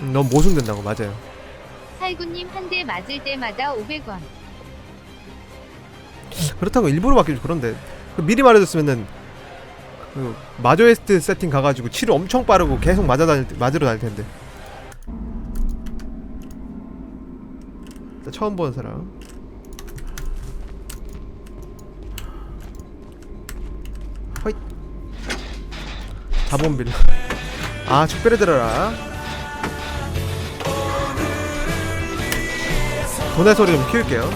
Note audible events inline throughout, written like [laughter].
음, 너무 모순된다고 맞아요. 살구님 한 대 맞을 때마다 500원. 그렇다고 일부러 맡기면 그런데 그 미리 말해줬으면은 그 마조에스트 세팅 가가지고 치료 엄청 빠르고 계속 맞아 다닐 때- 맞으러 다닐 텐데. 자, 처음 보는 사람. 허잇. 자본 빌라. 아, 축배를 들어라. 돈의 소리 좀 키울게요.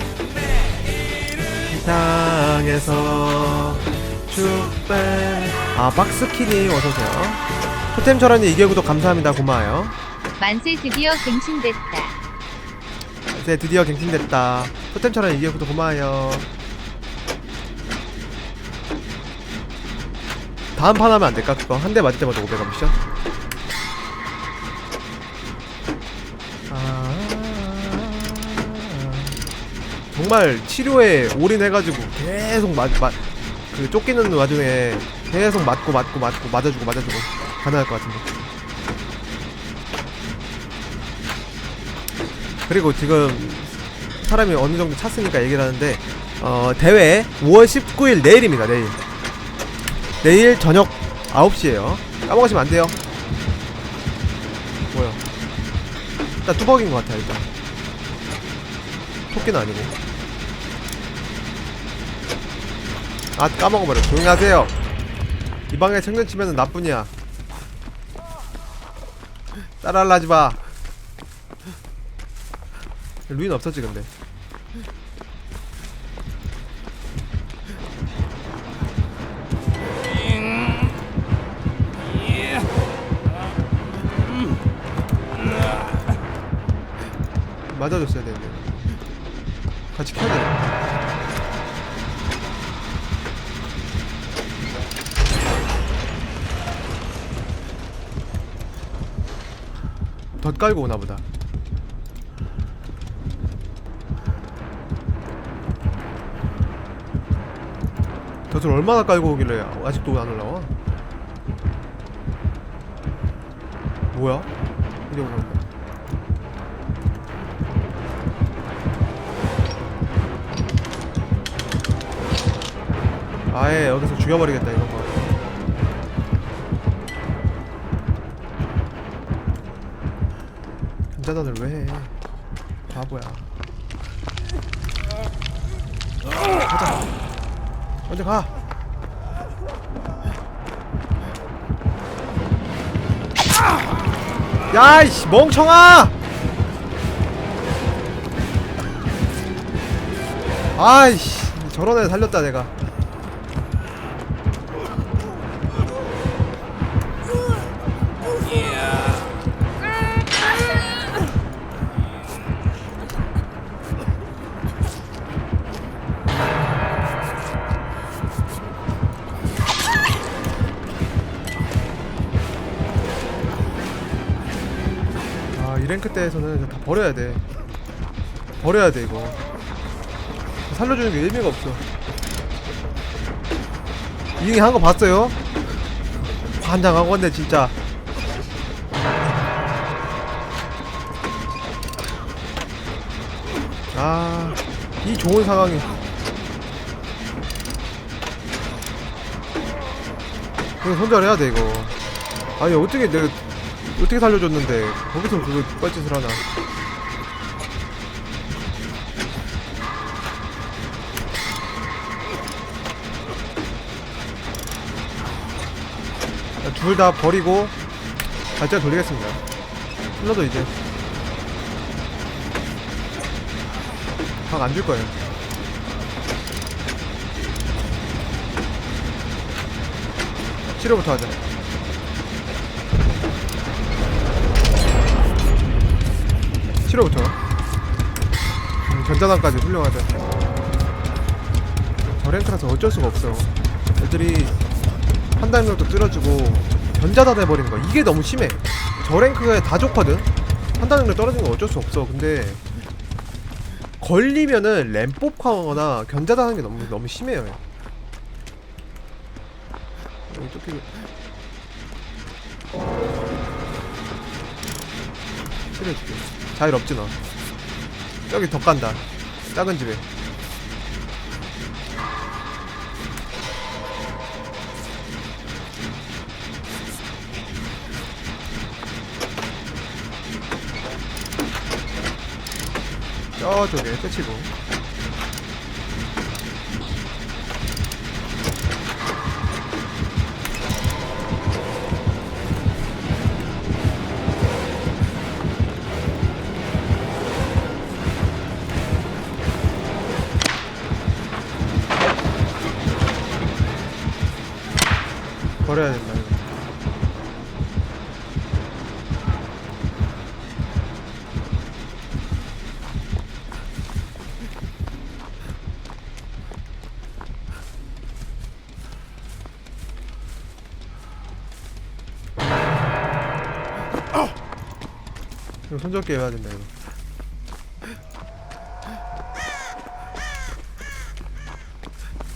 세상에서 축배 아 박스키님 어서오세요 토템 철원이 2개 구독 감사합니다 고마워요 만세 드디어 갱신됐다. 네 드디어 갱신됐다 토템 철원 2개 구독 고마워요 다음 판 하면 안 될까 그거 한 대 맞을 때마다 500원 미션 아 정말 치료에 올인해가지고 계속 맞, 맞, 그 쫓기는 와중에 계속 맞고 맞고 맞고 맞아주고 맞아주고 가능할 것 같은데. 그리고 지금 사람이 어느 정도 찼으니까 얘기를 하는데 어, 대회 5월 19일 내일입니다. 내일. 내일 저녁 9시에요. 까먹으시면 안 돼요. 뭐야? 일단 뚜벅인 것 같아요. 일단. 토끼는 아니고. 아 까먹어버려 조용히 하세요 이 방에 청년 치면은 나뿐이야 따라하려 하지마 루인 없었지 근데 맞아줬어야 되는데 같이 켜야 돼 덧 깔고 오나 보다. 덫을 얼마나 깔고 오길래 아직도 안 올라와? 뭐야? 이제 오는 아예 여기서 죽여버리겠다 이런 거. 견자단을 왜 해? 바보야. 가자. 먼저 가. 야이씨 멍청아! 아이씨 저런 애 살렸다 내가. 아, 이 랭크 때에서는 다 버려야 돼. 버려야 돼, 이거. 살려주는 게 의미가 없어. 이응이 한 거 봤어요? 환장한 건데, 진짜. 아, 이 좋은 상황에. 이거 손절해야 돼, 이거. 아니, 어떻게 내가 어떻게 살려줬는데 거기서 그거 뻘짓을 하나. 둘 다 버리고 발전 돌리겠습니다. 힐러도 이제 각 안 줄 거예요. 치료부터 하자 치료부터. 음, 전자단까지 훌륭하다. 저 랭크라서 어쩔 수가 없어. 애들이 판단력도 떨어지고 전자단 해버리는 거 이게 너무 심해. 저 랭크에 다 좋거든? 판단력 떨어지는 건 어쩔 수 없어. 근데 걸리면은 램 뽑거나 견자단 하는 게 너무 너무 심해요. 여기 쫓기고 치료해줄게 자일 없지 너. 저기 더 간다. 작은 집에. 저쪽에 끝이고 버려야 된다 이거. 이거 손잡기 해야 된다 이거.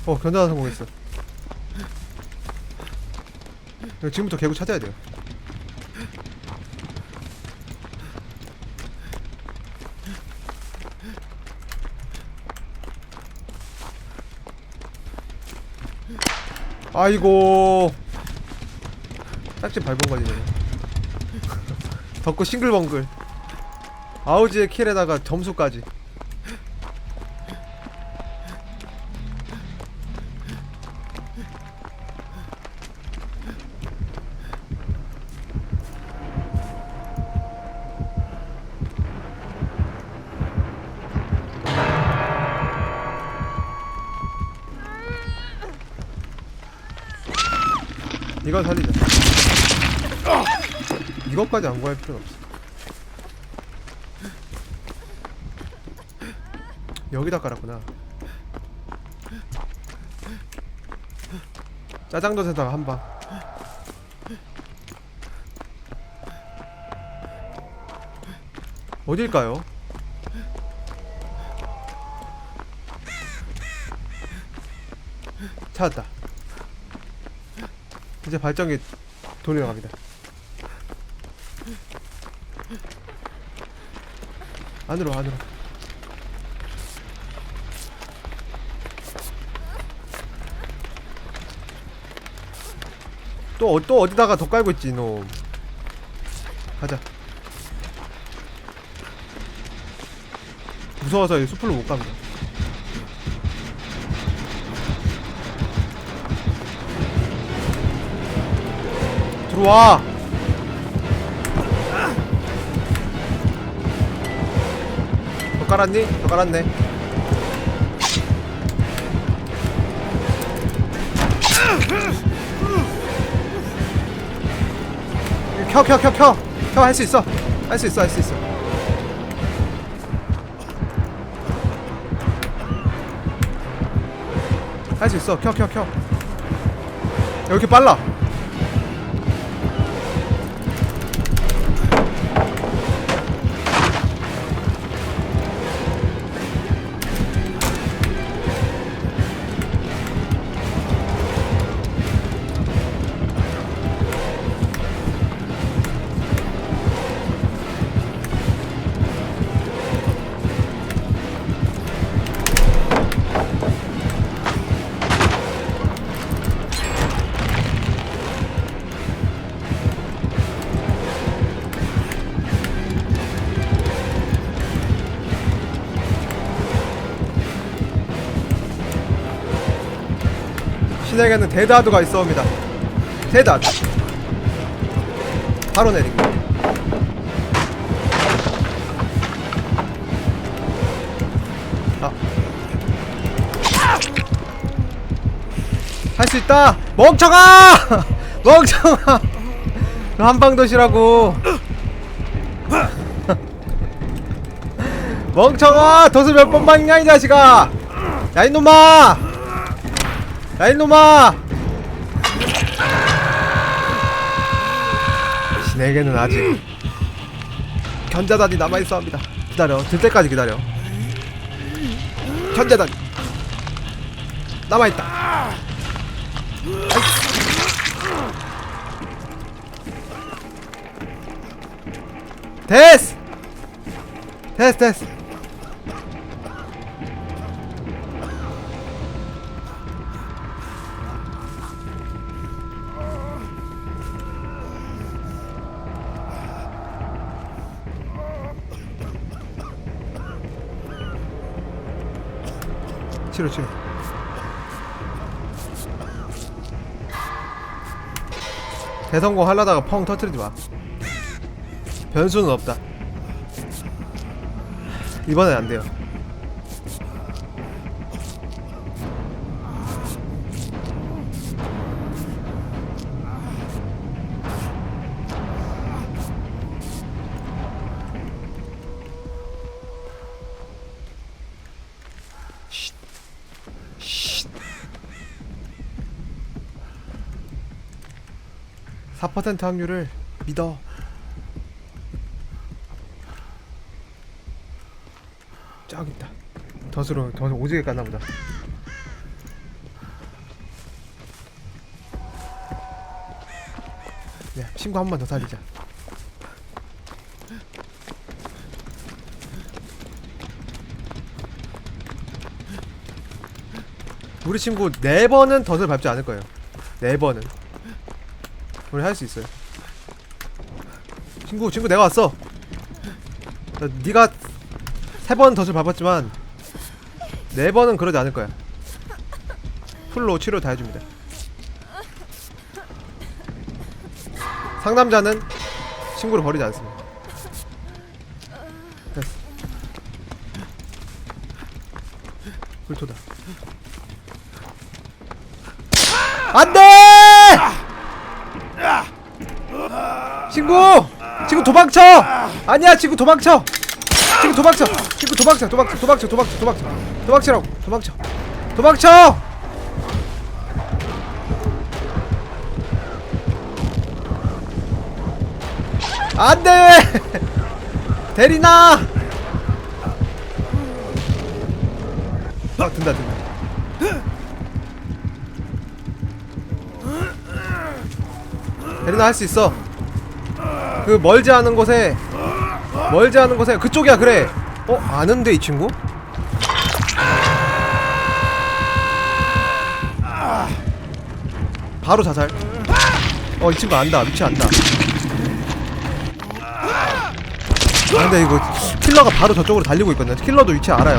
어 견자가 성공했어 지금부터 개구 찾아야 돼요. 아이고. 딱지 저거. [laughs] 덕구 싱글벙글. 아우지의 킬에다가 점수까지 이건 살리자. 이것까지 안 구할 필요는 없어. 여기다 깔았구나. 짜장도에다가 한방. 어딜까요? 찾았다 이제 발전기 돌리러 갑니다. 안으로 안으로. 또, 어- 또 어디다가 더 깔고 있지 이놈 가자. 무서워서 이 숲으로 못 갑니다 들어와. 더 깔았니? 더 깔았네. 켜켜 켜 켜. 할 수 있어. 할 수 있어 할 수 있어. 할 수 있어. 켜 켜켜. 왜 이렇게 빨라 신에게는 대다두가 있어옵니다. 대다두. 바로 내리기. 아. 할 수 있다. 멍청아! [laughs] 멍청아! [laughs] 한방 도시라고. [laughs] 멍청아! 덫을 몇번 박냐 이 자식아! 야 이놈아! 야 이놈아! 신에게는 아직 견자단이 남아있어 합니다. 기다려. 들 때까지 기다려. 견자단 남아있다. 됐스 됐스 됐스 치료 치료 대성공 하려다가 펑 터트리지 마. 변수는 없다. 이번엔 안 돼요 4% 확률을 믿어. 저기 있다. 덫으로 덫 오지게 깠나 보다. 야, 친구 한 번 더 살리자. 우리 친구 네 번은 덫을 밟지 않을 거예요. 네 번은. 우리 할 수 있어요. 친구, 친구 내가 왔어. 나, 네가 세 번 덫을 밟았지만 네 번은 그러지 않을 거야. 풀로 치료 다 해줍니다. 상담자는 친구를 버리지 않습니다. 됐어. 불토다. 안돼! 친구! 친구 도망쳐! 아니야 친구 도망쳐! 친구 도망쳐! 친구 도망쳐! 도망쳐! 도망쳐! 도망쳐! 도망쳐! 도망치라고! 도망쳐! 도망쳐! 안돼! [laughs] 대리나! 아 든다 든다 대리나 할 수 있어 그 멀지 않은 곳에 멀지 않은 곳에 그쪽이야 그래. 어? 아는데 이 친구? 바로 자살. 어 이 친구 안다. 위치 안다. 아 근데 이거 킬러가 바로 저쪽으로 달리고 있거든. 킬러도 위치 알아요.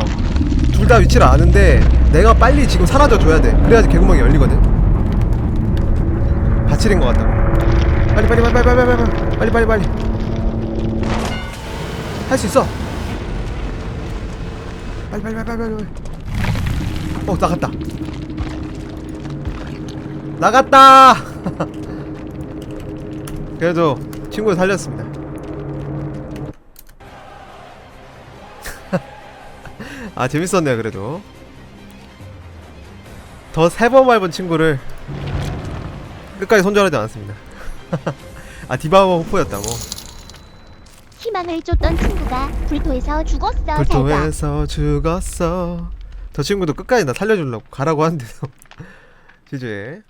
둘 다 위치를 아는데 내가 빨리 지금 사라져 줘야 돼. 그래야지 개구멍이 열리거든. 바치린 것 같다고 빨리 빨리 빨리 빨리 빨리 빨리 빨리 빨리 빨리 할 수 있어 빨리 빨리 빨리 빨리 빨리 어 나갔다 나갔다 그래도 친구 살렸습니다 아 재밌었네요 그래도 더 세 번 밟은 친구를 끝까지 손절하지 않았습니다 [laughs] 아 디바와 호포였다고. 희망을 쫓던 친구가 불토에서 죽었어. 불토에서 죽었어. 저 친구도 끝까지 나 살려주려고 가라고 하는데도. [laughs] 지주의